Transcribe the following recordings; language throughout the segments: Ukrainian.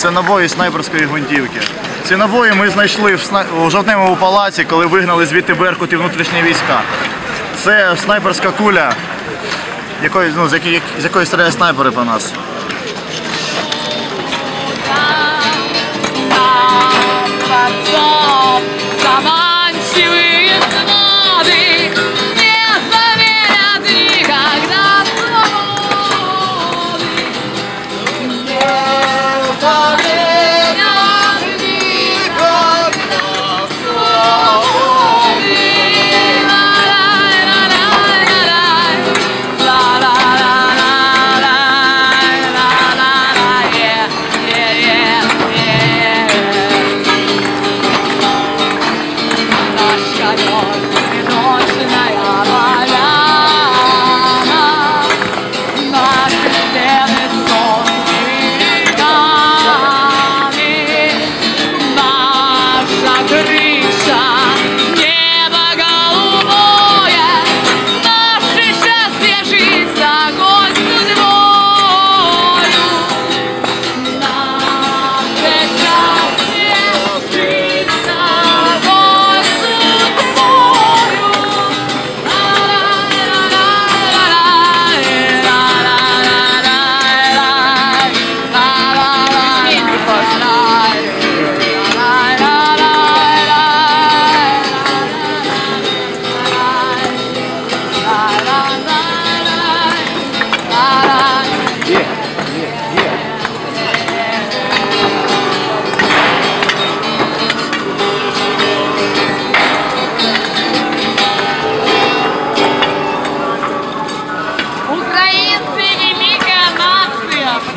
Це набої снайперської гвинтівки. Ці набої ми знайшли в, жовтневому палаці, коли вигнали звідти Беркут і внутрішні війська. Це снайперська куля, якої, ну, з, якої, з якої стріляють снайпери по нас. Отцов Наша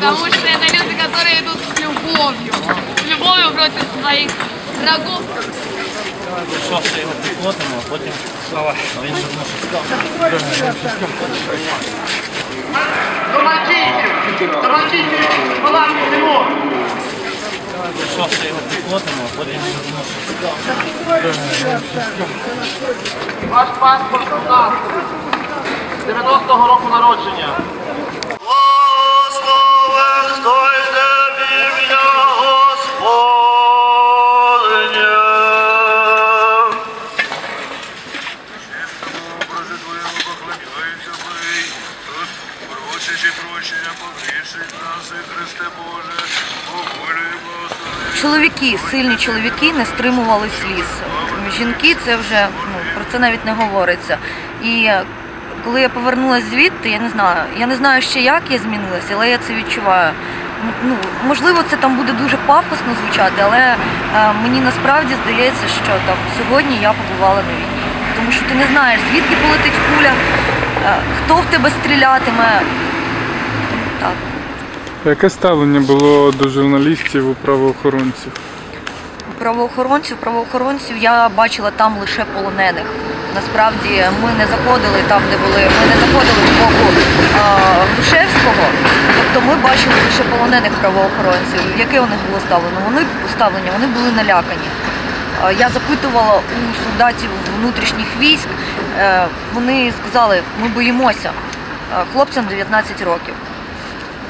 потому что это люди, которые идут с любовью, с любовью против своих врагов. Що все його прикотимо, а потім слава. Він же. Помогите! Помогите! Палатки всего! Що. Ваш паспорт у нас. 90-го року народження. Чоловіки, сильні чоловіки не стримували сліз. Жінки це вже ну, про це навіть не говориться. І коли я повернулася звідти, я не знаю, я не знаю ще як я змінилася, але я це відчуваю. Ну, можливо, це там буде дуже пафосно звучати, але е, мені насправді здається, що там сьогодні я побувала на війні. Тому що ти не знаєш, звідки полетить куля, е, хто в тебе стрілятиме. Так. Яке ставлення було до журналістів у правоохоронців? Правоохоронців, правоохоронців я бачила там лише полонених. Насправді ми не заходили там, де були. Ми не заходили з боку Грушевського. Тобто ми бачили лише полонених правоохоронців. Яке у них було ставлення? Вони ставлення, вони були налякані. Я запитувала у солдатів внутрішніх військ. е, Вони сказали, ми боїмося. Е, Хлопцям 19 років.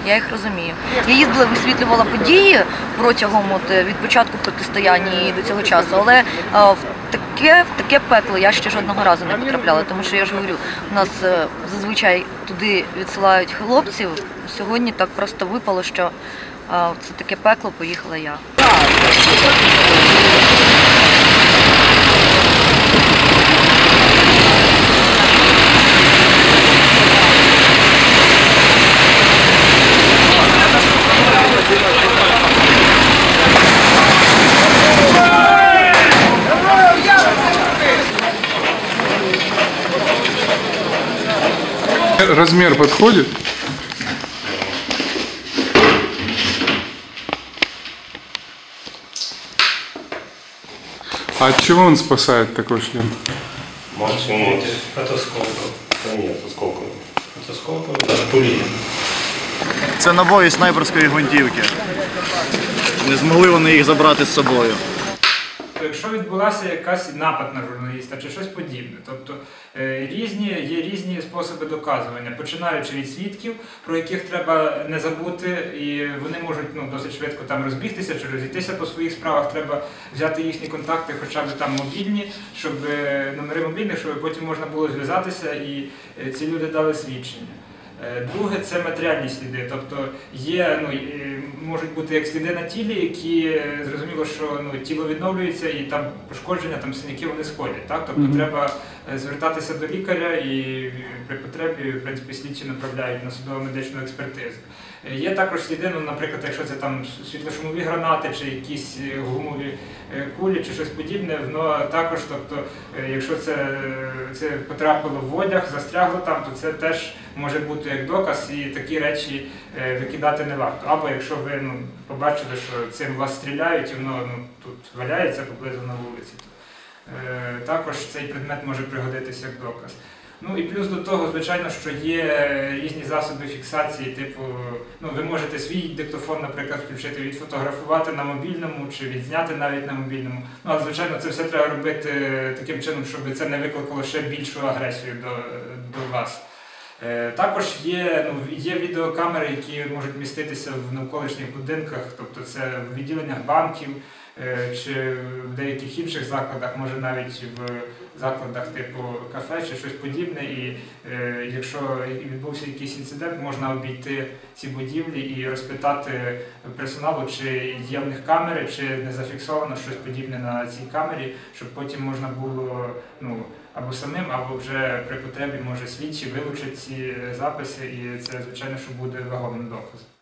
Я їх розумію. Я їздила, висвітлювала події протягом от, е, від початку протистояння і до цього часу, але е, в таке, в таке пекло я ще жодного разу не потрапляла, тому що я ж говорю, у нас е, зазвичай туди відсилають хлопців. Сьогодні так просто випало, що е, це таке пекло поїхала я. Размер подходит? А от чего он спасает такой шлем? Максимум от осколков. Да нет, осколков. От осколков, даже пули. Це набої снайперської гвинтівки. Не змогли вони їх забрати з собою. Тобто, якщо відбулася якась напад на журналіста чи щось подібне, тобто е, різні є різні способи доказування, починаючи від свідків, про яких треба не забути, і вони можуть ну досить швидко там розбігтися чи розійтися по своїх справах. Треба взяти їхні контакти, хоча б там мобільні, щоб е, номери мобільних, щоб потім можна було зв'язатися і е, ці люди дали свідчення. Е, Друге це матеріальні сліди, тобто є, ну, можуть бути як сліди на тілі, які е, зрозуміло, що ну, тіло відновлюється і там пошкодження, там синяки вони сходять. Так? Тобто Мгм. треба е, звертатися до лікаря і при потребі, в принципі, слідчі направляють на судово медичну експертизу. Е, Є також сліди, ну, наприклад, якщо це там світлошумові гранати чи якісь е, гумові е, кулі чи щось подібне, воно також, тобто, якщо це, це потрапило в одяг, застрягло там, то це теж може бути як доказ, і такі речі викидати не варто. Або якщо ви ну, побачили, що цим вас стріляють, і воно ну, тут валяється поблизу на вулиці, то е, також цей предмет може пригодитися як доказ. Ну і плюс до того, звичайно, що є різні засоби фіксації, типу, ну ви можете свій диктофон, наприклад, включити, відфотографувати на мобільному чи відзняти навіть на мобільному. Ну але звичайно, це все треба робити таким чином, щоб це не викликало ще більшу агресію до, до вас. Е, Також є, ну, є відеокамери, які можуть міститися в навколишніх будинках, тобто це в відділеннях банків е, чи в деяких інших закладах, може навіть в закладах типу кафе чи щось подібне. І е, якщо відбувся якийсь інцидент, можна обійти ці будівлі і розпитати персоналу, чи є в них камери, чи не зафіксовано щось подібне на цій камері, щоб потім можна було ну, або самим, або вже при потребі може слідчі вилучити ці записи, і це звичайно, що буде вагомим доказом.